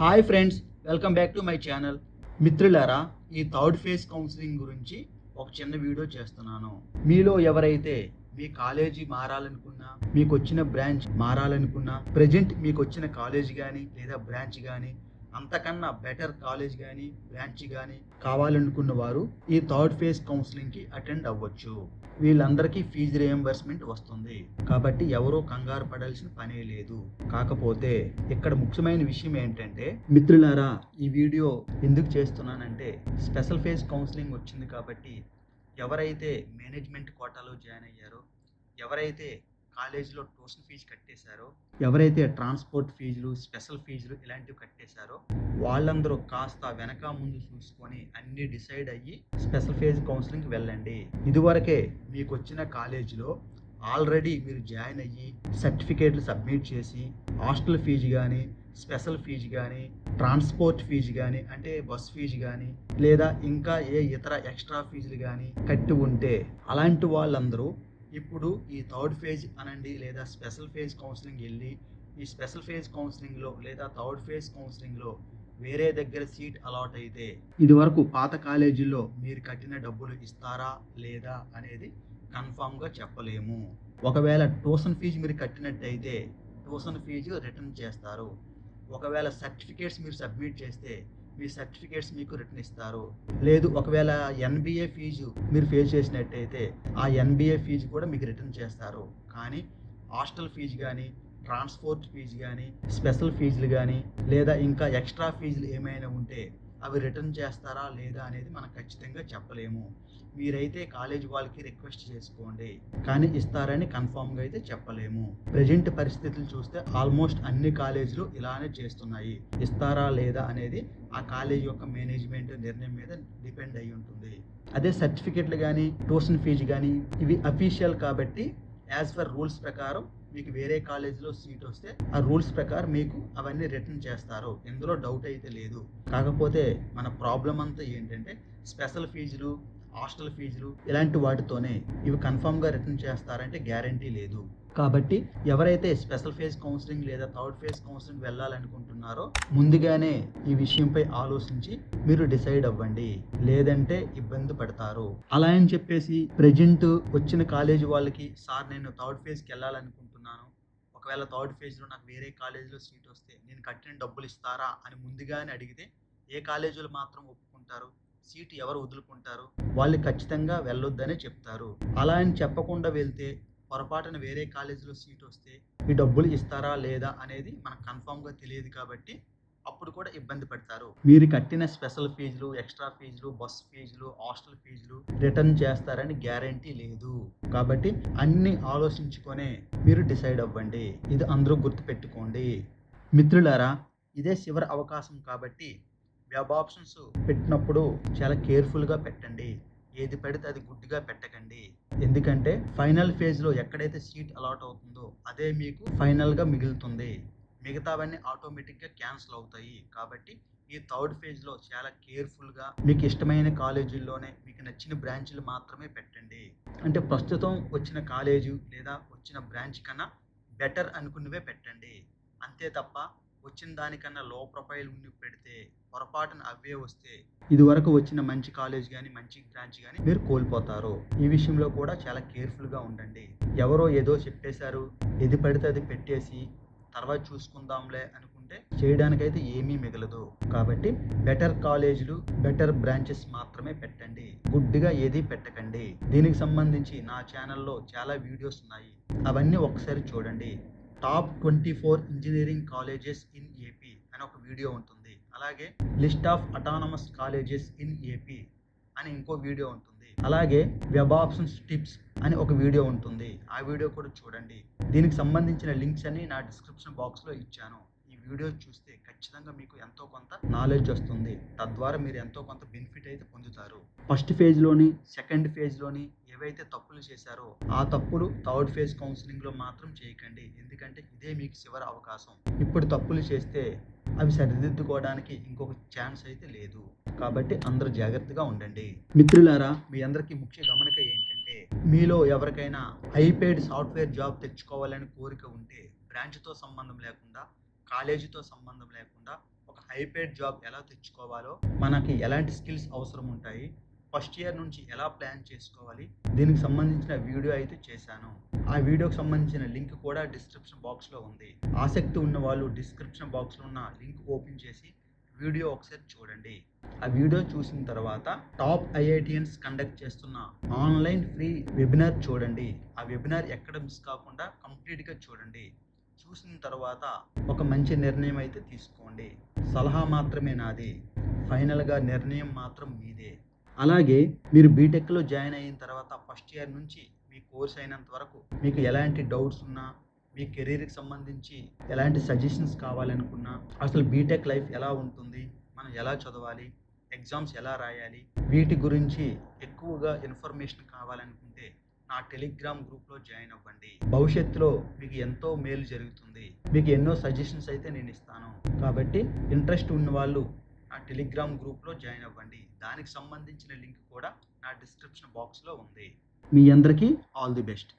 Hi friends welcome back to my channel. మిత్రులారా ఈ third phase counselling గురించి ఒక చిన్న వీడియో చేస్తున్నాను. మీలో ఎవరైతే మీ కాలేజీ మారాలనుకున్నా మీకు వచ్చిన బ్రాంచ్ మారాలనుకున్నా ప్రజెంట్ మీకు వచ్చిన కాలేజ్ కానీ లేదా బ్రాంచ్ కానీ అంతకన్నా బెటర్ కాలేజ్ కానీ బ్రాంచ్ కానీ కావాలనుకున్న వారు ఈ థర్డ్ ఫేజ్ కౌన్సిలింగ్కి అటెండ్ అవ్వచ్చు. వీళ్ళందరికీ ఫీజు రియంబర్స్మెంట్ వస్తుంది. కాబట్టి ఎవరూ కంగారు పడాల్సిన పనే లేదు. కాకపోతే ఇక్కడ ముఖ్యమైన విషయం ఏంటంటే మిత్రులారా ఈ వీడియో ఎందుకు చేస్తున్నానంటే స్పెషల్ ఫేజ్ కౌన్సిలింగ్ వచ్చింది కాబట్టి ఎవరైతే మేనేజ్మెంట్ కోటాలో జాయిన్ అయ్యారో ఎవరైతే కాలేజీలో ట్యూషన్ ఫీజు కట్టేశారో. ఎవరైతే ట్రాన్స్పోర్ట్ ఫీజులు స్పెషల్ ఫీజులు ఇలాంటివి కట్టేశారో వాళ్ళందరూ కాస్త వెనక ముందు చూసుకొని అన్ని డిసైడ్ అయ్యి స్పెషల్ ఫీజు కౌన్సిలింగ్కి వెళ్ళండి. ఇదివరకే మీకు వచ్చిన కాలేజీలో ఆల్రెడీ మీరు జాయిన్ అయ్యి సర్టిఫికేట్లు సబ్మిట్ చేసి హాస్టల్ ఫీజు కానీ స్పెషల్ ఫీజు కానీ ట్రాన్స్పోర్ట్ ఫీజు కానీ అంటే బస్ ఫీజు కానీ లేదా ఇంకా ఏ ఇతర ఎక్స్ట్రా ఫీజులు కానీ కట్టి ఉంటే అలాంటి వాళ్ళందరూ ఇప్పుడు ఈ థర్డ్ ఫేజ్ అనండి లేదా స్పెషల్ ఫేజ్ కౌన్సిలింగ్ వెళ్ళి ఈ స్పెషల్ ఫేజ్ కౌన్సిలింగ్లో లేదా థర్డ్ ఫేజ్ కౌన్సిలింగ్లో వేరే దగ్గర సీట్ అలాట్ అయితే ఇదివరకు పాత కాలేజీలో మీరు కట్టిన డబ్బులు ఇస్తారా లేదా అనేది కన్ఫామ్గా చెప్పలేము. ఒకవేళ ట్యూషన్ ఫీజు మీరు కట్టినట్టయితే ట్యూషన్ ఫీజు రిటర్న్ చేస్తారు. ఒకవేళ సర్టిఫికేట్స్ మీరు సబ్మిట్ చేస్తే మీ సర్టిఫికేట్స్ మీకు రిటర్న్ ఇస్తారు. లేదు ఒకవేళ ఎన్బిఏ ఫీజు మీరు ఫేస్ చేసినట్టయితే ఆ ఎన్బిఏ ఫీజు కూడా మీకు రిటర్న్ చేస్తారు. కానీ హాస్టల్ ఫీజు కానీ ట్రాన్స్పోర్ట్ ఫీజు కానీ స్పెషల్ ఫీజులు కానీ లేదా ఇంకా ఎక్స్ట్రా ఫీజులు ఏమైనా ఉంటే అవి రిటర్న్ చేస్తారా లేదా అనేది మనం ఖచ్చితంగా చెప్పలేము. మీరైతే కాలేజ్ వాళ్ళకి రిక్వెస్ట్ చేసుకోండి. కానీ ఇస్తారని కన్ఫామ్గా అయితే చెప్పలేము. ప్రజెంట్ పరిస్థితులు చూస్తే ఆల్మోస్ట్ అన్ని కాలేజీలు ఇలానే చేస్తున్నాయి. ఇస్తారా లేదా అనేది ఆ కాలేజ్ యొక్క మేనేజ్మెంట్ నిర్ణయం మీద డిపెండ్ అయి ఉంటుంది. అదే సర్టిఫికెట్లు కానీ ట్యూషన్ ఫీజు కానీ ఇవి అఫీషియల్ కాబట్టి యాజ్ పర్ రూల్స్ ప్రకారం మీకు వేరే కాలేజీలో సీట్ వస్తే ఆ రూల్స్ ప్రకారం మీకు అవన్నీ రిటర్న్ చేస్తారు. ఇందులో డౌట్ అయితే లేదు. కాకపోతే మన ప్రాబ్లం అంతా ఏంటంటే స్పెషల్ ఫీజులు హాస్టల్ ఫీజులు ఇలాంటి వాటితోనే ఇవి కన్ఫామ్గా రిటర్న్ చేస్తారంటే గ్యారంటీ లేదు. కాబట్టి ఎవరైతే స్పెషల్ ఫేజ్ కౌన్సిలింగ్ లేదా థర్డ్ ఫేజ్ కౌన్సిలింగ్ వెళ్ళాలనుకుంటున్నారో ముందుగానే ఈ విషయంపై ఆలోచించి మీరు డిసైడ్ అవ్వండి. లేదంటే ఇబ్బంది పడతారు. అలా అని చెప్పేసి ప్రజెంట్ వచ్చిన కాలేజీ వాళ్ళకి సార్ నేను థర్డ్ ఫేజ్కి వెళ్ళాలనుకుంటున్నాను. ఒకవేళ థర్డ్ ఫేజ్లో నాకు వేరే కాలేజీలో సీట్ వస్తే నేను కట్టిన డబ్బులు ఇస్తారా అని ముందుగానే అడిగితే ఏ కాలేజీలు మాత్రం ఒప్పుకుంటారు? సీటు ఎవరు వదులుకుంటారు? వాళ్ళు ఖచ్చితంగా వెళ్ళొద్దనే చెప్తారు. అలా అని చెప్పకుండా వెళ్తే పొరపాటున వేరే కాలేజీలో సీట్ వస్తే ఈ డబ్బులు ఇస్తారా లేదా అనేది మనకు కన్ఫామ్గా తెలియదు కాబట్టి అప్పుడు కూడా ఇబ్బంది పడతారు. మీరు కట్టిన స్పెషల్ ఫీజులు ఎక్స్ట్రా ఫీజులు బస్ ఫీజులు హాస్టల్ ఫీజులు రిటర్న్ చేస్తారని గ్యారంటీ లేదు. కాబట్టి అన్ని ఆలోచించుకొనే మీరు డిసైడ్ అవ్వండి. ఇది అందరూ గుర్తుపెట్టుకోండి. మిత్రులారా ఇదే చివరి అవకాశం కాబట్టి వెబ్ ఆప్షన్స్ పెట్టినప్పుడు చాలా కేర్ఫుల్గా పెట్టండి. ఏది పెడితే అది గుడ్డిగా పెట్టకండి. ఎందుకంటే ఫైనల్ ఫేజ్లో ఎక్కడైతే సీట్ అలాట్ అవుతుందో అదే మీకు ఫైనల్గా మిగులుతుంది. మిగతావన్నీ ఆటోమేటిక్గా క్యాన్సిల్ అవుతాయి. కాబట్టి ఈ థర్డ్ ఫేజ్లో చాలా కేర్ఫుల్గా మీకు ఇష్టమైన కాలేజీల్లోనే మీకు నచ్చిన బ్రాంచ్లు మాత్రమే పెట్టండి. అంటే ప్రస్తుతం వచ్చిన కాలేజు లేదా వచ్చిన బ్రాంచ్ కన్నా బెటర్ అనుకున్నవే పెట్టండి. అంతే తప్ప వచ్చిన దానికన్నా లో ప్రొఫైల్ ఉండి పెడితే పొరపాటున అవే వస్తే ఇది వరకు వచ్చిన మంచి కాలేజ్ కానీ మంచి బ్రాంచ్ కానీ మీరు కోల్పోతారు. ఈ విషయంలో కూడా చాలా కేర్ఫుల్గా ఉండండి. ఎవరో ఏదో చెప్పేశారు ఏది పడితే అది పెట్టేసి తర్వాత చూసుకుందాంలే అనుకుంటే చేయడానికైతే ఏమీ మిగలదు. కాబట్టి బెటర్ కాలేజీలు బెటర్ బ్రాంచెస్ మాత్రమే పెట్టండి. గుడ్డిగా ఏది పెట్టకండి. దీనికి సంబంధించి నా ఛానల్లో చాలా వీడియోస్ ఉన్నాయి. అవన్నీ ఒకసారి చూడండి. Top twenty four engineering colleges in AP అని ఒక వీడియో ఉంటుంది. అలాగే list of autonomous colleges in AP అని ఇంకో వీడియో ఉంటుంది. అలాగే వెబ్ ఆప్షన్స్ టిప్స్ అని ఒక వీడియో ఉంటుంది. ఆ వీడియో కూడా చూడండి. దీనికి సంబంధించిన లింక్స్ అన్ని నా డిస్క్రిప్షన్ బాక్స్లో ఇచ్చాను. ఈ వీడియో చూస్తే ఖచ్చితంగా మీకు ఎంతో కొంత నాలెడ్జ్ వస్తుంది. తద్వారా మీరు ఎంతో కొంత బెనిఫిట్ అయితే పొందుతారు. ఫస్ట్ ఫేజ్లోని సెకండ్ ఫేజ్లోని ఏవైతే తప్పులు చేశారో ఆ తప్పులు థర్డ్ ఫేజ్ కౌన్సిలింగ్లో మాత్రం చేయకండి. ఎందుకంటే ఇదే మీకు చివరి అవకాశం. ఇప్పుడు తప్పులు చేస్తే అవి సరిదిద్దుకోవడానికి ఇంకొక ఛాన్స్ అయితే లేదు. కాబట్టి అందరూ జాగ్రత్తగా ఉండండి. మిత్రులారా మీ అందరికీ ముఖ్య గమనిక ఏంటంటే మీలో ఎవరికైనా ఐపేడ్ సాఫ్ట్వేర్ జాబ్ తెచ్చుకోవాలని కోరిక ఉంటే బ్రాంచ్తో సంబంధం లేకుండా కాలేజీతో సంబంధం లేకుండా ఒక హైపేడ్ జాబ్ ఎలా తెచ్చుకోవాలో మనకి ఎలాంటి స్కిల్స్ అవసరం ఉంటాయి ఫస్ట్ ఇయర్ నుంచి ఎలా ప్లాన్ చేసుకోవాలి? దీనికి సంబంధించిన వీడియో అయితే చేశాను. ఆ వీడియోకి సంబంధించిన లింక్ కూడా డిస్క్రిప్షన్ బాక్స్లో ఉంది. ఆసక్తి ఉన్న వాళ్ళు డిస్క్రిప్షన్ బాక్స్లో ఉన్న లింక్ ఓపెన్ చేసి వీడియో ఒకసారి చూడండి. ఆ వీడియో చూసిన తర్వాత టాప్ ఐఐటిఎన్స్ కండక్ట్ చేస్తున్న ఆన్లైన్ ఫ్రీ వెబినార్ చూడండి. ఆ వెబినార్ ఎక్కడ మిస్ కాకుండా కంప్లీట్గా చూడండి. చూసిన తర్వాత ఒక మంచి నిర్ణయం అయితే తీసుకోండి. సలహా మాత్రమే నాది. ఫైనల్గా నిర్ణయం మాత్రం మీదే. అలాగే మీరు బీటెక్లో జాయిన్ అయిన తర్వాత ఫస్ట్ ఇయర్ నుంచి మీ కోర్స్ అయినంత వరకు మీకు ఎలాంటి డౌట్స్ ఉన్నా మీ కెరీర్కి సంబంధించి ఎలాంటి సజెషన్స్ కావాలనుకున్నా అసలు బీటెక్ లైఫ్ ఎలా ఉంటుంది మనం ఎలా చదవాలి ఎగ్జామ్స్ ఎలా రాయాలి వీటి గురించి ఎక్కువగా ఇన్ఫర్మేషన్ కావాలనుకుంటే నా టెలిగ్రామ్ గ్రూప్లో జాయిన్ అవ్వండి. భవిష్యత్తులో మీకు ఎంతో మేలు జరుగుతుంది. మీకు ఎన్నో సజెషన్స్ అయితే నేను ఇస్తాను. కాబట్టి ఇంట్రెస్ట్ ఉన్న వాళ్ళు నా టెలిగ్రామ్ గ్రూప్లో జాయిన్ అవ్వండి. దానికి సంబంధించిన లింక్ కూడా నా డిస్క్రిప్షన్ బాక్స్లో ఉంది. మీ అందరికీ ఆల్ ది బెస్ట్.